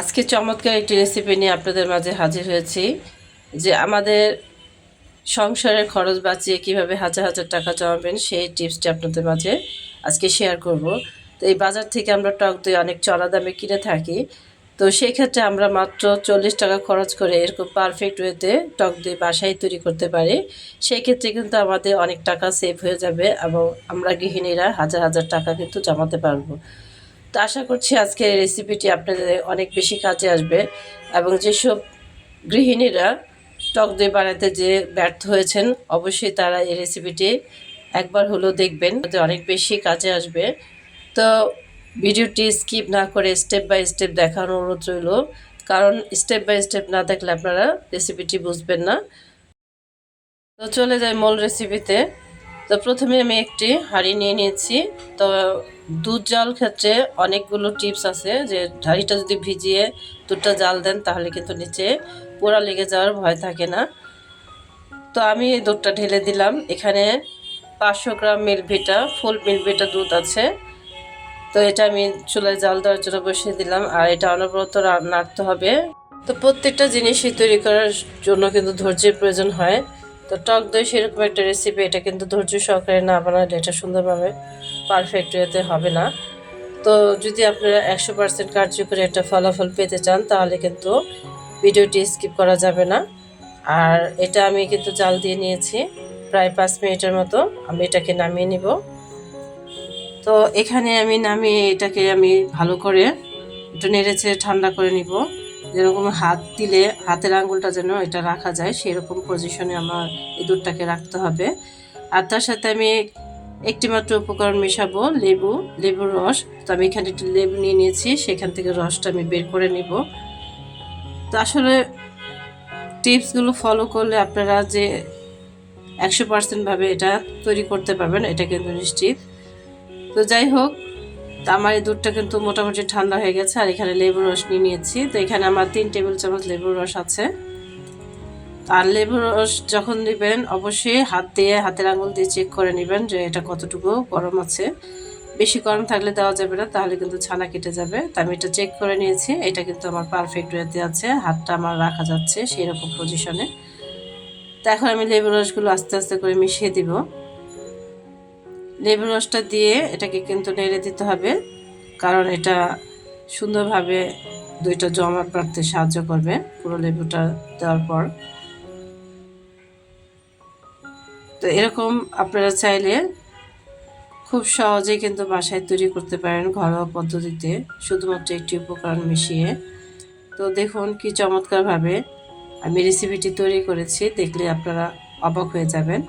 আজকে চমৎকার একটি রেসিপি নিয়ে আপনাদের মাঝে হাজির হয়েছি যে আমাদের সংসারের খরচ বাঁচিয়ে কীভাবে হাজার হাজার টাকা জমাবেন, সেই টিপসটি আপনাদের মাঝে আজকে শেয়ার করব। তো এই বাজার থেকে আমরা টক দই অনেক চড়া দামে কিনে থাকি। তো সেই ক্ষেত্রে আমরা মাত্র চল্লিশ টাকা খরচ করে এরকম পারফেক্ট ওয়েতে টক দই বাসায় তৈরি করতে পারি। সেই ক্ষেত্রে কিন্তু আমাদের অনেক টাকা সেভ হয়ে যাবে এবং আমরা গৃহিণীরা হাজার হাজার টাকা কিন্তু জমাতে পারব। তো আশা করছি আজকের এই রেসিপিটি আপনাদের অনেক বেশি কাজে আসবে এবং যেসব গৃহিণীরা টক দই বানাতে যে ব্যর্থ হয়েছেন, অবশ্যই তারা এই রেসিপিটি একবার হলেও দেখবেন, তাতে অনেক বেশি কাজে আসবে। তো ভিডিওটি স্কিপ না করে স্টেপ বাই স্টেপ দেখার অনুরোধ রইল, কারণ স্টেপ বাই স্টেপ না দেখলে আপনারা রেসিপিটি বুঝবেন না। তো চলে যাই মূল রেসিপিতে তো প্রথমে আমি একটি হাঁড়ি নিয়ে নিয়েছি। তো দুধ জাল ক্ষেত্রে অনেকগুলো টিপস আছে যে হাঁড়িটা যদি ভিজিয়ে দুধটা জাল দেন তাহলে কিন্তু নিচে পোড়া লেগে যাওয়ার ভয় থাকে না। তো আমি এই দুধটা ঢেলে দিলাম। এখানে পাঁচশো গ্রাম মিলভিটা, ফুল মিলভিটা দুধ আছে। তো এটা আমি চুলায় জাল দেওয়ার জন্য বসিয়ে দিলাম আর এটা অনবরত নাড়তে হবে। তো প্রত্যেকটা জিনিসই তৈরি করার জন্য কিন্তু ধৈর্যের প্রয়োজন হয়। তো টক দই সেরকম একটা রেসিপি এটা কিন্তু ধৈর্য সহকারে না বানালে এটা সুন্দরভাবে পারফেক্ট ওয়েতে হবে না। তো যদি আপনারা একশো পার্সেন্ট কার্যকরী একটা ফলাফল পেতে চান, তাহলে কিন্তু ভিডিওটি স্কিপ করা যাবে না। আর এটা আমি কিন্তু জাল দিয়ে নিয়েছি, প্রায় পাঁচ মিনিটের মতো আমি এটাকে নামিয়ে নিব। তো এখানে আমি নামিয়ে এটাকে আমি ভালো করে একটু নেড়েছে ঠান্ডা করে নিব। যেরকম হাত দিলে, হাতের আঙ্গুলটা যেন এটা রাখা যায়, সেরকম পজিশনে আমার ইঁদুরটাকে রাখতে হবে। আর তার সাথে আমি একটি মাত্র উপকরণ মেশাবো, লেবু, লেবুর রস। তো আমি এখানে একটু লেবু নিয়ে নিয়েছি, সেখান থেকে রসটা আমি বের করে নিব। তো আসলে টিপসগুলো ফলো করলে আপনারা যে একশো পার্সেন্টভাবে এটা তৈরি করতে পারবেন, এটা কিন্তু নিশ্চিত। তো যাই হোক তো আমার এই দুধটা কিন্তু মোটামুটি ঠান্ডা হয়ে গেছে, আর এখানে লেবুর রস নিয়ে নিয়েছি। তো এখানে আমার তিন টেবিল চামচ লেবুর রস আছে। আর লেবুর রস যখন নেবেন, অবশ্যই হাত দিয়ে, হাতের আঙুল দিয়ে চেক করে নেবেন যে এটা কতটুকু গরম আছে। বেশি গরম থাকলে দেওয়া যাবে না, তাহলে কিন্তু ছানা কেটে যাবে। তো আমি এটা চেক করে নিয়েছি, এটা কিন্তু আমার পারফেক্ট ওয়েতে আছে, হাতটা আমার রাখা যাচ্ছে সেই রকম পজিশনে তো এখন আমি লেবুর রসগুলো আস্তে আস্তে করে মিশিয়ে দিব। লেবুর রসটা দিয়ে এটাকে কিন্তু নেড়ে দিতে হবে, কারণ এটা সুন্দরভাবে দুইটা জমা প্রান্তে সাহায্য করবে পুরো লেবুটা দেওয়ার পর। তো এরকম আপনারা চাইলে খুব সহজেই কিন্তু বাসায় তৈরি করতে পারেন ঘরোয়া পদ্ধতিতে, শুধুমাত্র একটি উপকরণ মিশিয়ে। তো দেখুন কি চমৎকারভাবে আমি রেসিপিটি তৈরি করেছি, দেখলে আপনারা অবাক হয়ে যাবেন।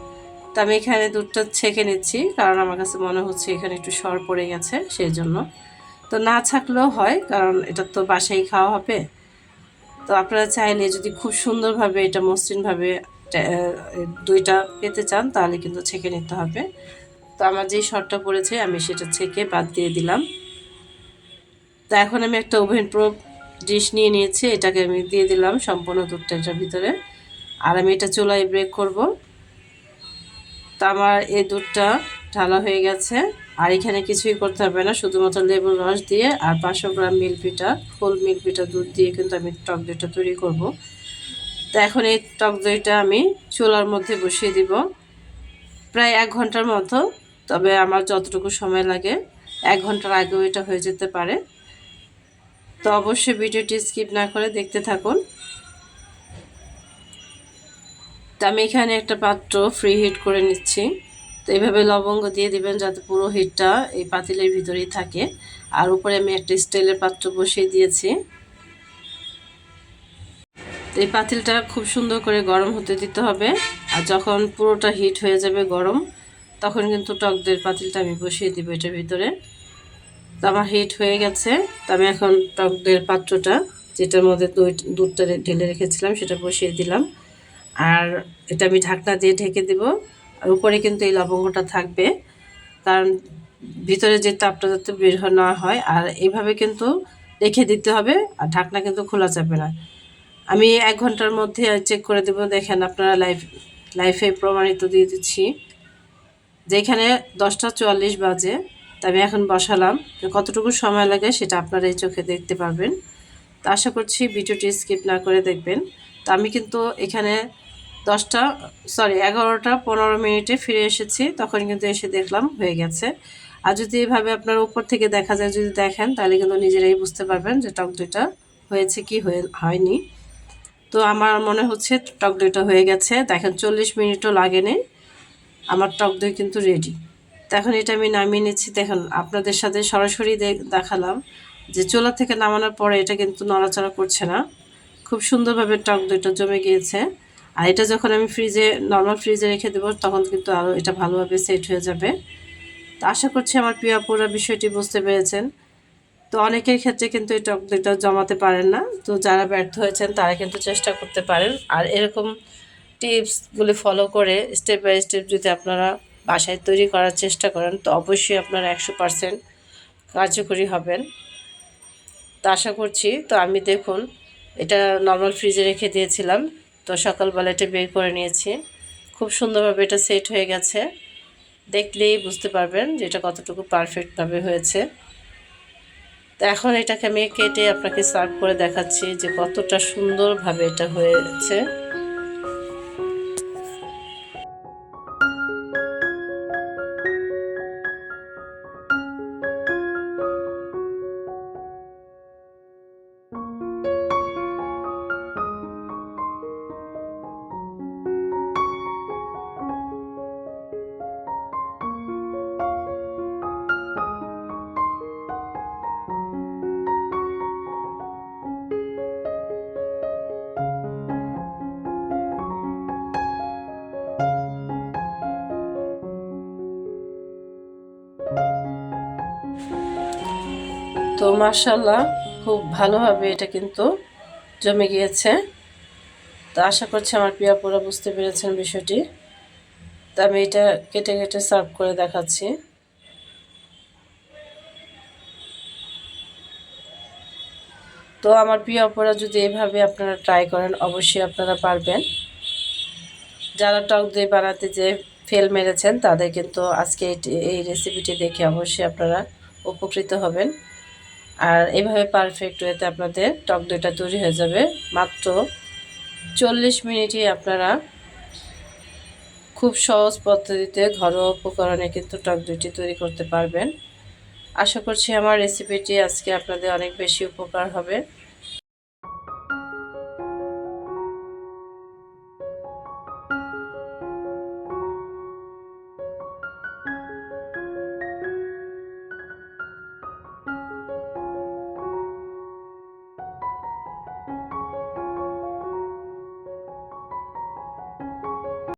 তো আমি এখানে দুধটা ছেঁকে নিচ্ছি, কারণ আমার কাছে মনে হচ্ছে এখানে একটু সর পড়ে গেছে সেই জন্য তো না ছাকলেও হয়, কারণ এটা তো বাসায় খাওয়া হবে। তো আপনারা চাইলে যদি খুব সুন্দরভাবে এটা মসৃণভাবে দুইটা পেতে চান, তাহলে কিন্তু ছেঁকে নিতে হবে। তো আমার যেই শর্টটা পড়েছে, আমি সেটা ছেঁকে বাদ দিয়ে দিলাম। তো এখন আমি একটা ওভেন প্রুফ ডিশ নিয়ে নিয়েছি, এটাকে আমি দিয়ে দিলাম সম্পূর্ণ দুধটা এটার ভিতরে। আর আমি এটা চুলায় ব্রেক করব। তো আমার এই দুধটা ঢালা হয়ে গেছে। আর এখানে কিছুই করতে হবে না, শুধুমাত্র লেবুর রস দিয়ে আর পাঁচশো গ্রাম মিল্কপিটা ফুল মিল্কপিটা দুধ দিয়ে কিন্তু আমি টক দইটা তৈরি করব। তো এখন এই টক দইটা আমি চুলার মধ্যে বসিয়ে দিব প্রায় এক ঘণ্টার মতো। তবে আমার যতটুকু সময় লাগে, এক ঘণ্টার আগেও এটা হয়ে যেতে পারে। তো অবশ্যই ভিডিওটি স্কিপ না করে দেখতে থাকুন। তো আমি এখানে একটা পাত্র ফ্রি হিট করে নিচ্ছি। তো এইভাবে লবঙ্গ দিয়ে দিবেন যাতে পুরো হিটটা এই পাতিলের ভিতরেই থাকে। আর উপরে আমি একটা স্টিলের পাত্র বসিয়ে দিয়েছি। এই পাতিলটা খুব সুন্দর করে গরম হতে দিতে হবে। আর যখন পুরোটা হিট হয়ে যাবে গরম, তখন কিন্তু টক দইয়ের পাতিলটা আমি বসিয়ে দিব এটার ভিতরে। তো আমার হিট হয়ে গেছে। তো আমি এখন টক দইয়ের পাত্রটা, যেটার মধ্যে দুধটা ঢেলে রেখেছিলাম, সেটা বসিয়ে দিলাম। আর এটা আমি ঢাকনা দিয়ে ঢেকে দেব। আর উপরে কিন্তু এই লবঙ্গটা থাকবে। কারণ ভিতরে যে তাপটা যাতে বের না হয়, আর এইভাবে কিন্তু রেখে দিতে হবে, আর ঢাকনা কিন্তু খোলা যাবে না। আমি এক ঘণ্টার মধ্যে চেক করে দেবো। দেখেন আপনারা লাইফ লাইফে প্রমাণিত দিয়ে দিচ্ছি। যেখানে দশটা চুয়াল্লিশ বাজে, তা আমি এখন বসালাম। কতটুকু সময় লাগে সেটা আপনারা এই চোখে দেখতে পারবেন। তো আশা করছি ভিডিওটি স্কিপ না করে দেখবেন। তো আমি কিন্তু এখানে দশটা সরি এগারোটা, পনেরো মিনিটে ফিরে এসেছি, তখন কিন্তু এসে দেখলাম হয়ে গেছে। আর যদি এভাবে আপনার উপর থেকে দেখা যায়, যদি দেখেন, তাহলে কিন্তু নিজেরাই বুঝতে পারবেন যে টক দইটা হয়েছে কি হয়ে, হয়নি। তো আমার মনে হচ্ছে টক দইটা হয়ে গেছে। দেখেন, চল্লিশ মিনিটও লাগেনি। আমার টক দই কিন্তু রেডি তো এখন এটা আমি নামিয়ে নিচ্ছি। দেখেন, আপনাদের সাথে সরাসরি দেখালাম যে চোলা থেকে নামানোর পরে এটা কিন্তু নড়াচড়া করছে না। খুব সুন্দরভাবে টক দইটা জমে গিয়েছে। আর এটা যখন আমি ফ্রিজে নর্মাল ফ্রিজে রেখে দেবো, তখন কিন্তু আরও এটা ভালোভাবে সেট হয়ে যাবে। তো আশা করছি আমার প্রিয় আপুরা বিষয়টি বুঝতে পেরেছেন। তো অনেকের ক্ষেত্রে কিন্তু টক দইটা জমাতে পারেন না। তো যারা ব্যর্থ হয়েছেন, তারা কিন্তু চেষ্টা করতে পারেন। আর এরকম টিপসগুলি ফলো করে স্টেপ বাই স্টেপ যদি আপনারা বাসায় তৈরি করার চেষ্টা করেন, তো অবশ্যই আপনারা একশো পারসেন্ট কার্যকরী হবেন। তো আশা করছি, তো আমি দেখুন, এটা নর্মাল ফ্রিজে রেখে দিয়েছিলাম। তো সকালবেলা এটা বের করে নিয়েছি। খুব সুন্দরভাবে এটা সেট হয়ে গেছে। দেখলেই বুঝতে পারবেন যে এটা কতটুকু পারফেক্টভাবে হয়েছে। তো এখন এটাকে আমি কেটে আপনাকে সার্ভ করে দেখাচ্ছি যে কতটা সুন্দরভাবে এটা হয়েছে। তো মার্শাল্লাহ খুব ভালোভাবে এটা কিন্তু জমে গিয়েছে। তো আশা করছি আমার প্রিয়া পুরো বুঝতে পেরেছেন বিষয়টি। তো আমি এটা কেটে কেটে সার্ভ করে দেখাচ্ছি। তো আমার প্রিয় অপরা যদি এভাবে আপনারা ট্রাই করেন, অবশ্যই আপনারা পারবেন। যারা টক দই বানাতে যে ফেল মেরেছেন, তাদের কিন্তু আজকে এই রেসিপিটি দেখে অবশ্যই আপনারা উপকৃত হবেন। আর এভাবে পারফেক্ট ওয়েতে আপনাদের টক দইটা তৈরি হয়ে যাবে। মাত্র চল্লিশ মিনিটই আপনারা খুব সহজ পদ্ধতিতে ঘরোয়া উপকরণে কিন্তু টক দইটি তৈরি করতে পারবেন। আশা করছি আমার রেসিপিটি আজকে আপনাদের অনেক বেশি উপকার হবে।